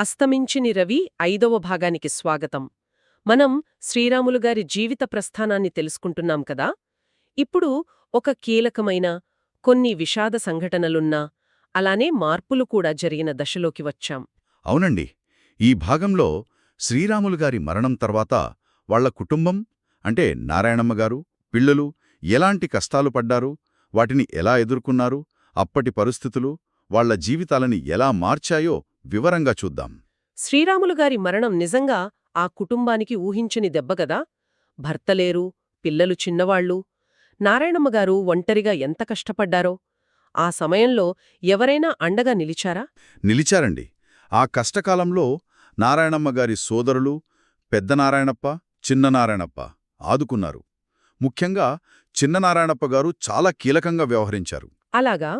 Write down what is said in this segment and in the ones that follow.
అస్తమించిని రవి ఐదవ భాగానికి స్వాగతం. మనం శ్రీరాములుగారి జీవిత ప్రస్థానాన్ని తెలుసుకుంటున్నాం కదా? ఇప్పుడు ఒక కీలకమైన కొన్ని విషాద సంఘటనలున్నా అలానే మార్పులు కూడా జరిగిన దశలోకి వచ్చాం. అవునండి. ఈ భాగంలో శ్రీరాములుగారి మరణం తర్వాత వాళ్ళ కుటుంబం అంటే నారాయణమ్మగారు పిల్లలు ఎలాంటి కష్టాలు పడ్డారు వాటిని ఎలా ఎదుర్కొన్నారు అప్పటి పరిస్థితులు వాళ్ళ జీవితాలని ఎలా మార్చాయో వివరంగా చూద్దాం. శ్రీరాములు గారి మరణం నిజంగా ఆ కుటుంబానికి ఊహించని దెబ్బగదా భర్తలేరు పిల్లలు చిన్నవాళ్ళు. నారాయణమ్మ గారు ఒంటరిగా ఎంత కష్టపడ్డారో? ఆ సమయంలో ఎవరైనా అండగా నిలిచారా? నిలిచారండి. ఆ కష్టకాలంలో నారాయణమ్మ గారి సోదరులు పెద్ద నారాయణప్ప చిన్న నారాయణప్ప ఆదుకున్నారు. ముఖ్యంగా చిన్న నారాయణప్ప గారు చాలా కీలకంగా వ్యవహరించారు. అలాగా?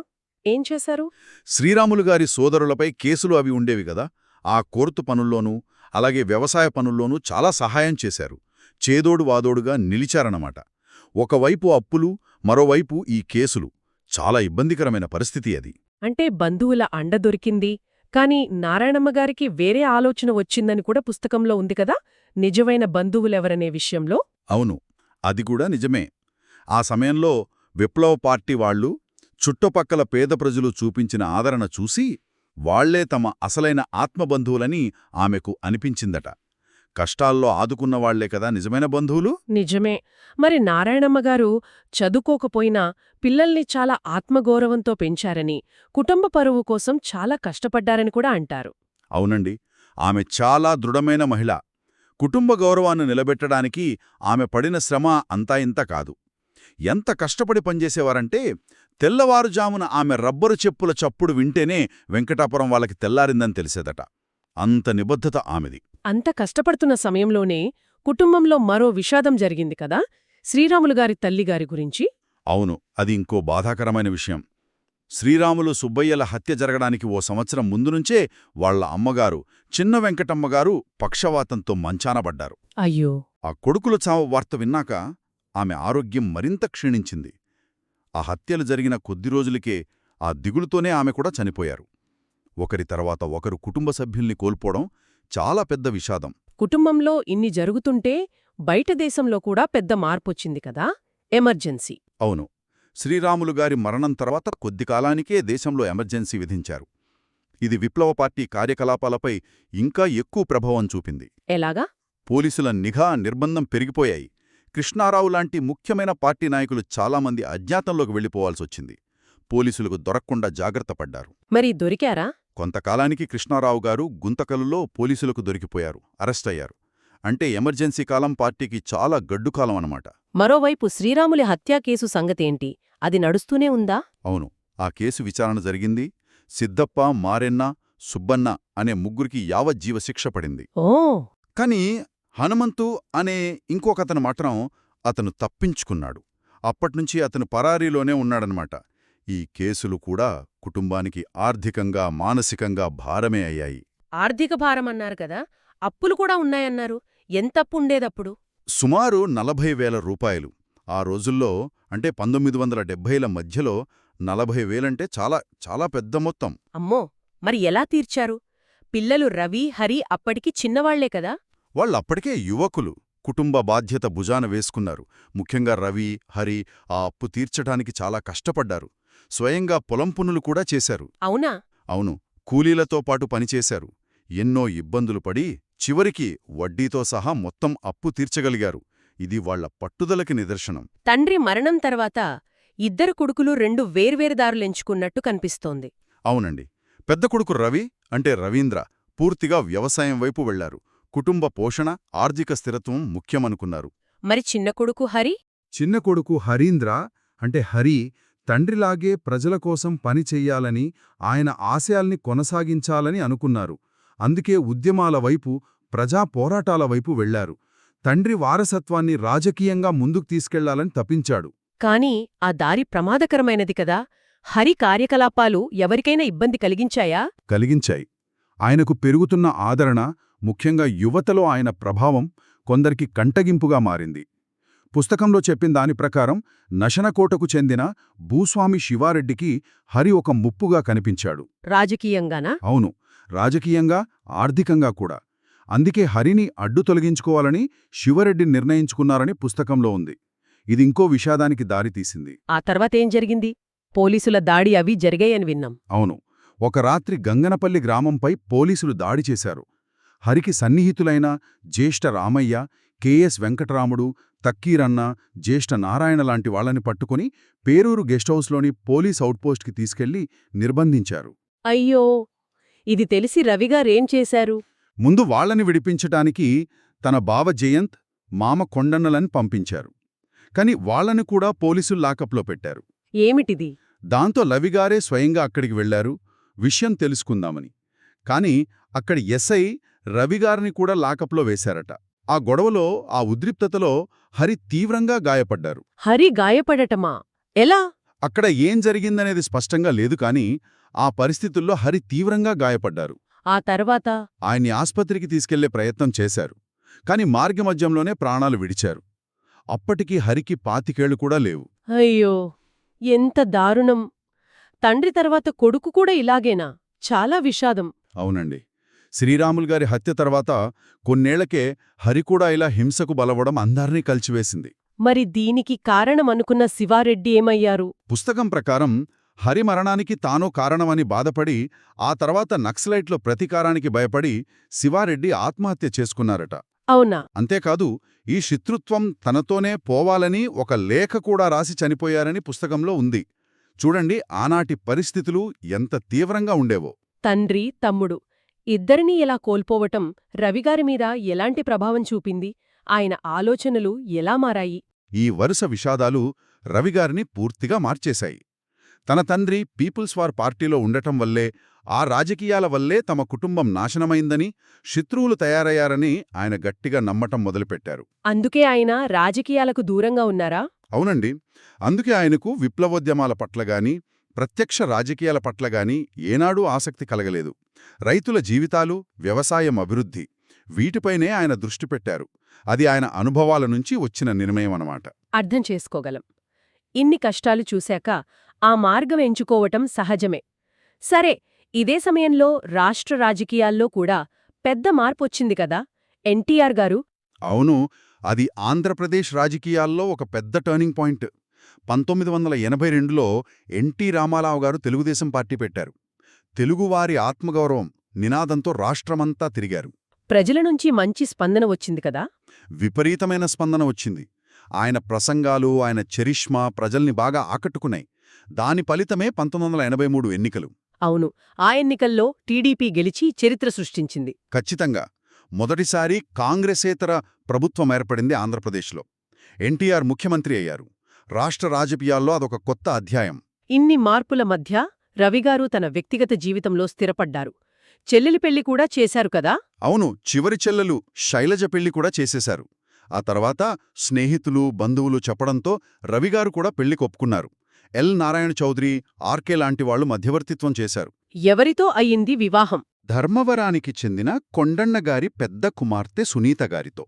ఏం చేశారు? శ్రీరాములు గారి సోదరులపై కేసులు అవి ఉండేవి కదా. ఆ కోర్టు పనుల్లోనూ అలాగే వ్యవసాయ పనుల్లోనూ చాలా సహాయం చేశారు. చేదోడు వాదోడుగా నిలిచారన్నమాట. ఒకవైపు అప్పులు మరోవైపు ఈ కేసులు. చాలా ఇబ్బందికరమైన పరిస్థితి అది. అంటే బంధువుల అండ దొరికింది. కాని నారాయణమ్మ గారికి వేరే ఆలోచన వచ్చిందని కూడా పుస్తకంలో ఉంది కదా. నిజమైన బంధువులెవరనే విషయంలో? అవును. అది కూడా నిజమే. ఆ సమయంలో విప్లవ పార్టీ వాళ్ళు చుట్టుపక్కల పేద ప్రజలు చూపించిన ఆదరణ చూసి వాళ్ళే తమ అసలైన ఆత్మబంధువులని ఆమెకు అనిపించిందట. కష్టాల్లో ఆదుకున్న వాళ్ళే కదా నిజమైన బంధువులు? నిజమే. మరి నారాయణమ్మ గారు చదువుకోకపోయినా పిల్లల్ని చాలా ఆత్మగౌరవంతో పెంచారని కుటుంబ పరువు కోసం చాలా కష్టపడ్డారని కూడా అంటారు. అవునండి. ఆమె చాలా దృఢమైన మహిళ. కుటుంబ గౌరవాన్ని నిలబెట్టడానికి ఆమె పడిన శ్రమ అంతా ఇంత కాదు. ఎంత కష్టపడి పనిచేసేవారంటే తెల్లవారుజామున ఆమె రబ్బరు చెప్పుల చప్పుడు వింటేనే వెంకటాపురం వాళ్ళకి తెల్లారిందని తెలిసేదట. అంత నిబద్ధత ఆమెది. అంత కష్టపడుతున్న సమయంలోనే కుటుంబంలో మరో విషాదం జరిగింది కదా? శ్రీరాములు గారి తల్లిగారి గురించి? అవును అది ఇంకో బాధాకరమైన విషయం. శ్రీరాములు సుబ్బయ్యల హత్య జరగడానికి ఓ సంవత్సరం ముందు నుంచే వాళ్ళ అమ్మగారు చిన్న వెంకటమ్మగారు పక్షవాతంతో మంచానబడ్డారు అయ్యో! ఆ కొడుకుల చావు వార్త విన్నాక ఆమె ఆరోగ్యం మరింత క్షీణించింది. ఆ హత్యలు జరిగిన కొద్ది రోజులకే ఆ దిగులుతోనే ఆమె కూడా చనిపోయారు. ఒకరి తర్వాత ఒకరు కుటుంబ సభ్యుల్ని కోల్పోవడం చాలా పెద్ద విషాదం. కుటుంబంలో ఇన్ని జరుగుతుంటే బయట దేశంలో కూడా పెద్ద మార్పొచ్చింది కదా? ఎమర్జెన్సీ. అవును. శ్రీరాములు గారి మరణం తర్వాత కొద్ది కాలానికే దేశంలో ఎమర్జెన్సీ విధించారు. ఇది విప్లవ పార్టీ కార్యకలాపాలపై ఇంకా ఎక్కువ ప్రభావం చూపింది. ఎలాగా? పోలీసుల నిఘా నిర్బంధం పెరిగిపోయాయి. కృష్ణారావు లాంటి ముఖ్యమైన పార్టీ నాయకులు చాలామంది అజ్ఞాతంలోకి వెళ్ళిపోవాల్సొచ్చింది పోలీసులకు దొరక్కుండా జాగ్రత్త పడ్డారు. మరి దొరికారా? కొంతకాలానికి కృష్ణారావు గారు గుంతకలులో పోలీసులకు దొరికిపోయారు అరెస్టయ్యారు అంటే ఎమర్జెన్సీ కాలం పార్టీకి చాలా గడ్డుకాలం అన్నమాట. మరోవైపు శ్రీరాములి హత్యా కేసు సంగతేంటి? అది నడుస్తూనే ఉందా? అవును. ఆ కేసు విచారణ జరిగింది. సిద్ధప్ప మారెన్న సుబ్బన్న అనే ముగ్గురికి యావజ్జీవ శిక్ష పడింది. ఓ! కాని హనుమంతు అనే ఇంకొకతను మాత్రం అతను తప్పించుకున్నాడు. అప్పట్నుంచి అతను పరారీలోనే ఉన్నాడనమాట. ఈ కేసులు కూడా కుటుంబానికి ఆర్థికంగా మానసికంగా భారమే అయ్యాయి. ఆర్థిక భారం అన్నారు కదా అప్పులు కూడా ఉన్నాయన్నారు. ఎంతప్పు ఉండేదప్పుడు? సుమారు నలభై వేల రూపాయలు. ఆ రోజుల్లో అంటే పంతొమ్మిది వందల డెబ్భైల మధ్యలో నలభై వేలంటే చాలా చాలా పెద్ద మొత్తం. అమ్మో! మరి ఎలా తీర్చారు? పిల్లలు రవి హరి అప్పటికి చిన్నవాళ్ళే కదా? వాళ్ళప్పటికే యువకులు కుటుంబ బాధ్యత భుజాన వేసుకున్నారు. ముఖ్యంగా రవి హరి ఆ అప్పు తీర్చటానికి చాలా కష్టపడ్డారు. స్వయంగా పొలం పనులు కూడా చేశారు. అవునా? అవును కూలీలతో పాటు పనిచేశారు ఎన్నో ఇబ్బందులు పడి చివరికి వడ్డీతో సహా మొత్తం అప్పు తీర్చగలిగారు. ఇది వాళ్ళ పట్టుదలకి నిదర్శనం. తండ్రి మరణం తర్వాత ఇద్దరు కొడుకులు రెండు వేర్వేరు దారులెంచుకున్నట్టు కనిపిస్తోంది. అవునండి. పెద్ద కొడుకు రవి అంటే రవీంద్ర పూర్తిగా వ్యవసాయం వైపు వెళ్ళారు. కుటుంబ పోషణ ఆర్థిక స్థిరత్వం ముఖ్యమనుకున్నారు. మరి చిన్న కొడుకు హరి? చిన్న కొడుకు హరీంద్ర అంటే హరి తండ్రిలాగే ప్రజల కోసం పని చెయ్యాలని ఆయన ఆశయాల్ని కొనసాగించాలని అనుకున్నారు. అందుకే ఉద్యమాల వైపు ప్రజా పోరాటాల వైపు వెళ్ళారు తండ్రి వారసత్వాన్ని రాజకీయంగా ముందుకు తీసుకెళ్ళాలని తప్పించాడు. కాని ఆ దారి ప్రమాదకరమైనది కదా! హరి కార్యకలాపాలు ఎవరికైనా ఇబ్బంది కలిగించాయా? కలిగించాయి. ఆయనకు పెరుగుతున్న ఆదరణ ముఖ్యంగా యువతలో ఆయన ప్రభావం కొందరికి కంటగింపుగా మారింది. పుస్తకంలో చెప్పిన దాని ప్రకారం నశనకోటకు చెందిన భూస్వామి శివారెడ్డికి హరి ఒక ముప్పుగా కనిపించాడు. రాజకీయంగానా? అవును. రాజకీయంగా ఆర్థికంగా కూడా. అందుకే హరిని అడ్డు తొలగించుకోవాలని శివరెడ్డి నిర్ణయించుకున్నారని పుస్తకంలో ఉంది. ఇది ఇంకో విషాదానికి దారితీసింది ఆ తర్వాతేం జరిగింది? పోలీసుల దాడి అవి జరిగాయని విన్నాం. అవును. ఒక రాత్రి గంగనపల్లి గ్రామంపై పోలీసులు దాడి చేశారు. హరికి సన్నిహితులైన జ్యేష్ఠ రామయ్య కెఎస్ వెంకటరాముడు తక్కీరన్న జ్యేష్ఠ నారాయణ లాంటి వాళ్ళని పట్టుకుని పేరూరు గెస్ట్హౌస్లోని పోలీస్ అవుట్పోస్ట్కి తీసుకెళ్ళి నిర్బంధించారు. అయ్యో! ఇది తెలిసి రవిగారేం చేశారు? ముందు వాళ్ళని విడిపించటానికి తన బావ జయంత్ మామ కొండన్నలని పంపించారు. కాని వాళ్ళని కూడా పోలీసులు లాకప్లో పెట్టారు. ఏమిటిది? దాంతో లవిగారే స్వయంగా అక్కడికి వెళ్ళారు విషయం తెలుసుకుందామని. కాని అక్కడి ఎస్ఐ రవిగారిని కూడా లాకప్లో వేశారట. ఆ గొడవలో ఆ ఉద్రిక్తతలో హరి తీవ్రంగా గాయపడ్డారు. హరి గాయపడటమా? ఎలా? అక్కడ ఏం జరిగిందనేది స్పష్టంగా లేదు కాని ఆ పరిస్థితుల్లో హరి తీవ్రంగా గాయపడ్డారు. ఆ తర్వాత? ఆయన్ని ఆస్పత్రికి తీసుకెళ్ళే ప్రయత్నం చేశారు. కాని మార్గమధ్యంలోనే ప్రాణాలు విడిచారు. అప్పటికి హరికి పాతికేళ్ళు కూడా లేవు. అయ్యో! ఎంత దారుణం! తండ్రి తర్వాత కొడుకు కూడా ఇలాగేనా? చాలా విషాదం. అవునండి. శ్రీరాములు గారి హత్య తర్వాత కొన్నేళ్ళకే హరి కూడా ఇలా హింసకు బలవడం అందర్నీ కలిచివేసింది. మరి దీనికి కారణమనుకున్న శివారెడ్డి ఏమయ్యారు? పుస్తకం ప్రకారం హరి మరణానికి తానో కారణమని బాధపడి ఆ తర్వాత నక్సలైట్లో ప్రతీకారానికి భయపడి శివారెడ్డి ఆత్మహత్య చేసుకున్నారట. అవునా? అంతేకాదు ఈ శత్రుత్వం తనతోనే పోవాలని ఒక లేఖ కూడా రాసి చనిపోయారని పుస్తకంలో ఉంది. చూడండి ఆనాటి పరిస్థితులు ఎంత తీవ్రంగా ఉండేవో. తండ్రి తమ్ముడు. ఇద్దరినీ ఇలా కోల్పోవటం రవిగారి మీద ఎలాంటి ప్రభావం చూపింది? ఆయన ఆలోచనలు ఎలా మారాయి? ఈ వరుస విషాదాలు రవిగారిని పూర్తిగా మార్చేశాయి. తన తండ్రి పీపుల్స్ వార్ పార్టీలో ఉండటం వల్లే ఆ రాజకీయాల వల్లే తమ కుటుంబం నాశనమైందని శత్రువులు తయారయ్యారని ఆయన గట్టిగా నమ్మటం మొదలుపెట్టారు. అందుకే ఆయన రాజకీయాలకు దూరంగా ఉన్నారా? అవునండి. అందుకే ఆయనకు విప్లవోద్యమాల పట్లగాని ప్రత్యక్ష రాజకీయాల పట్లగాని ఏనాడూ ఆసక్తి కలగలేదు. రైతుల జీవితాలు వ్యవసాయం అభివృద్ధి. వీటిపైనే ఆయన దృష్టి పెట్టారు. అది ఆయన అనుభవాల నుంచి వచ్చిన నిర్ణయం అన్నమాట. అర్థం చేసుకోగలం. ఇన్ని కష్టాలు చూశాక ఆ మార్గం ఎంచుకోవటం సహజమే. సరే ఇదే సమయంలో రాష్ట్ర రాజకీయాల్లో కూడా పెద్ద మార్పొచ్చింది కదా ఎన్టీఆర్ గారు? అవును అది ఆంధ్రప్రదేశ్ రాజకీయాల్లో ఒక పెద్ద టర్నింగ్ పాయింట్. పంతొమ్మిది వందల ఎనభై రెండులో ఎన్టీ రామారావు గారు తెలుగుదేశం పార్టీ పెట్టారు. తెలుగువారి ఆత్మగౌరవం నినాదంతో రాష్ట్రమంతా తిరిగారు. ప్రజల నుంచి మంచి స్పందన వచ్చింది కదా? విపరీతమైన స్పందన వచ్చింది. ఆయన ప్రసంగాలు ఆయన చరిష్మా ప్రజల్ని బాగా ఆకట్టుకున్నాయి. దాని ఫలితమే పంతొమ్మిది వందల ఎనభై మూడు ఎన్నికలు. అవును. ఆ ఎన్నికల్లో టీడీపీ గెలిచి చరిత్ర సృష్టించింది. ఖచ్చితంగా. మొదటిసారి కాంగ్రెసేతర ప్రభుత్వం ఏర్పడింది ఆంధ్రప్రదేశ్లో. ఎన్టీఆర్ ముఖ్యమంత్రి అయ్యారు. రాష్ట్ర రాజకీయాల్లో అదొక కొత్త అధ్యాయం. ఇన్ని మార్పుల మధ్య రవిగారు తన వ్యక్తిగత జీవితంలో స్థిరపడ్డారు. చెల్లెలి పెళ్ళి కూడా చేశారు కదా? అవును చివరి చెల్లెలు శైలజ పెళ్ళి కూడా చేసేశారు. ఆ తర్వాత స్నేహితులు బంధువులు చెప్పడంతో రవిగారు కూడా పెళ్ళి కొప్పుకున్నారు. ఎల్. నారాయణ చౌదరి ఆర్కే లాంటి వాళ్ళు మధ్యవర్తిత్వం చేశారు. ఎవరితో అయ్యింది వివాహం? ధర్మవరానికి చెందిన కొండన్నగారి పెద్ద కుమార్తె సునీత గారితో.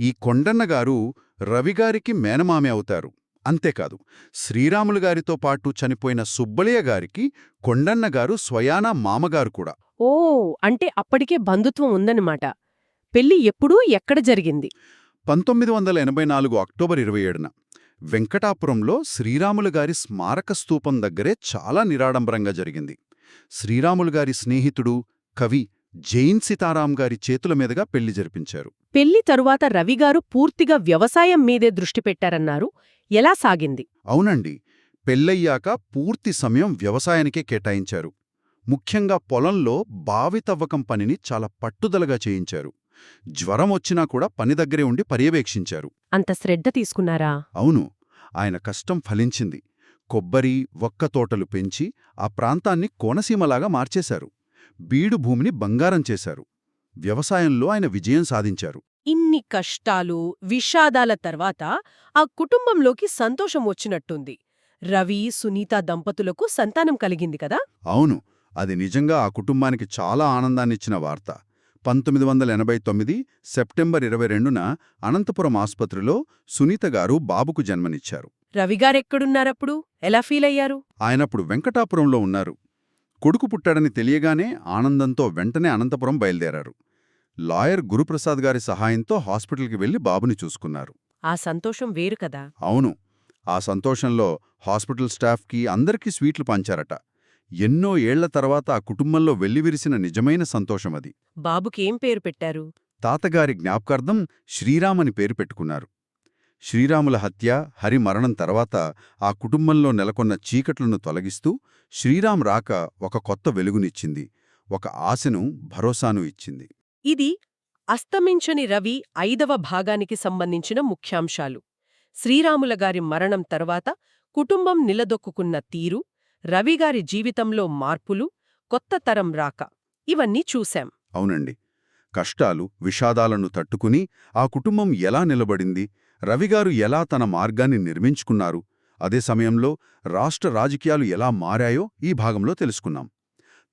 ఈ కొండన్నగారు రవిగారికి మేనమామె అవుతారు. అంతేకాదు శ్రీరాములు గారితో పాటు చనిపోయిన సుబ్బలయ్య గారికి కొండన్నగారు స్వయానా మామగారు కూడా. ఓ అంటే అప్పటికే బంధుత్వం ఉందన్నమాట. పెళ్ళి ఎప్పుడూ ఎక్కడ జరిగింది? పంతొమ్మిది వందల ఎనభై నాలుగు అక్టోబర్ ఇరవై ఏడున వెంకటాపురంలో శ్రీరాములు గారి స్మారక స్తూపం దగ్గరే చాలా నిరాడంబరంగా జరిగింది. శ్రీరాములు గారి స్నేహితుడు కవి జైన్ సీతారాం గారి చేతుల మీదుగా పెళ్ళి జరిపించారు. పెళ్ళి తరువాత రవిగారు పూర్తిగా వ్యవసాయం మీదే దృష్టి పెట్టారన్నారు. ఎలా సాగింది? అవునండి. పెళ్ళయ్యాక పూర్తి సమయం వ్యవసాయానికే కేటాయించారు. ముఖ్యంగా పొలంలో బావి తవ్వకం పనిని చాలా పట్టుదలగా చేయించారు. జ్వరం వచ్చినా కూడా పని దగ్గరే ఉండి పర్యవేక్షించారు. అంత శ్రద్ధ తీసుకున్నారా? అవును. ఆయన కష్టం ఫలించింది. కొబ్బరి వక్క తోటలు పెంచి ఆ ప్రాంతాన్ని కోనసీమలాగా మార్చేశారు. బీడు భూమిని బంగారం చేశారు. వ్యవసాయంలో ఆయన విజయం సాధించారు. ఇన్ని కష్టాలు విషాదాల తర్వాత ఆ కుటుంబంలోకి సంతోషం వచ్చినట్టుంది. రవి సునీత దంపతులకు సంతానం కలిగింది కదా? అవును. అది నిజంగా ఆ కుటుంబానికి చాలా ఆనందాన్నిచ్చిన వార్త. పంతొమ్మిది వందల ఎనభై తొమ్మిది సెప్టెంబర్ ఇరవై రెండున అనంతపురం ఆస్పత్రిలో సునీత గారు బాబుకు జన్మనిచ్చారు. రవిగారెక్కడున్నారప్పుడు? ఎలా ఫీల్ అయ్యారు ఆయనప్పుడు వెంకటాపురంలో ఉన్నారు. కొడుకు పుట్టాడని తెలియగానే ఆనందంతో వెంటనే అనంతపురం బయలుదేరారు. లాయర్ గురుప్రసాద్ గారి సహాయంతో హాస్పిటల్కి వెళ్ళి బాబుని చూసుకున్నారు. ఆ సంతోషం వేరు కదా. అవును. ఆ సంతోషంలో హాస్పిటల్ స్టాఫ్కి అందరికీ స్వీట్లు పంచారట. ఎన్నో ఏళ్ళ తర్వాత ఆ కుటుంబంలో వెల్లివిరిసిన నిజమైన సంతోషమది. బాబుకేం పేరు పెట్టారు? తాతగారి జ్ఞాపకార్థం శ్రీరామని పేరు పెట్టుకున్నారు. శ్రీరాముల హత్య హరి మరణం తర్వాత ఆ కుటుంబంలో నెలకొన్న చీకట్లను తొలగిస్తూ శ్రీరామ్ రాక ఒక కొత్త వెలుగునిచ్చింది ఒక ఆశను భరోసాను ఇచ్చింది. ఇది అస్తమించని రవి ఐదవ భాగానికి సంబంధించిన ముఖ్యాంశాలు. శ్రీరాముల గారి మరణం తర్వాత కుటుంబం నిలదొక్కుకున్న తీరు రవిగారి జీవితంలో మార్పులు కొత్త తరం రాక ఇవన్నీ చూశాం. అవునండి. కష్టాలు విషాదాలను తట్టుకుని ఆ కుటుంబం ఎలా నిలబడింది? రవిగారు ఎలా తన మార్గాన్ని నిర్మించుకున్నారు అదే సమయంలో రాష్ట్ర రాజకీయాలు ఎలా మారాయో ఈ భాగంలో తెలుసుకున్నాం.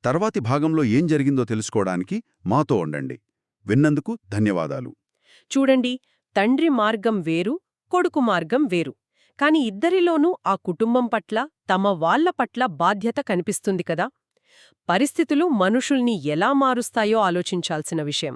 తర్వాతి భాగంలో ఏం జరిగిందో తెలుసుకోవడానికి మాతో ఉండండి. విన్నందుకు ధన్యవాదాలు. చూడండి తండ్రి మార్గం వేరు కొడుకు మార్గం వేరు. కాని ఇద్దరిలోనూ ఆ కుటుంబం పట్ల తమ వాళ్ళ పట్ల బాధ్యత కనిపిస్తుంది కదా? పరిస్థితులు మనుషుల్ని ఎలా మారుస్తాయో ఆలోచించాల్సిన విషయం.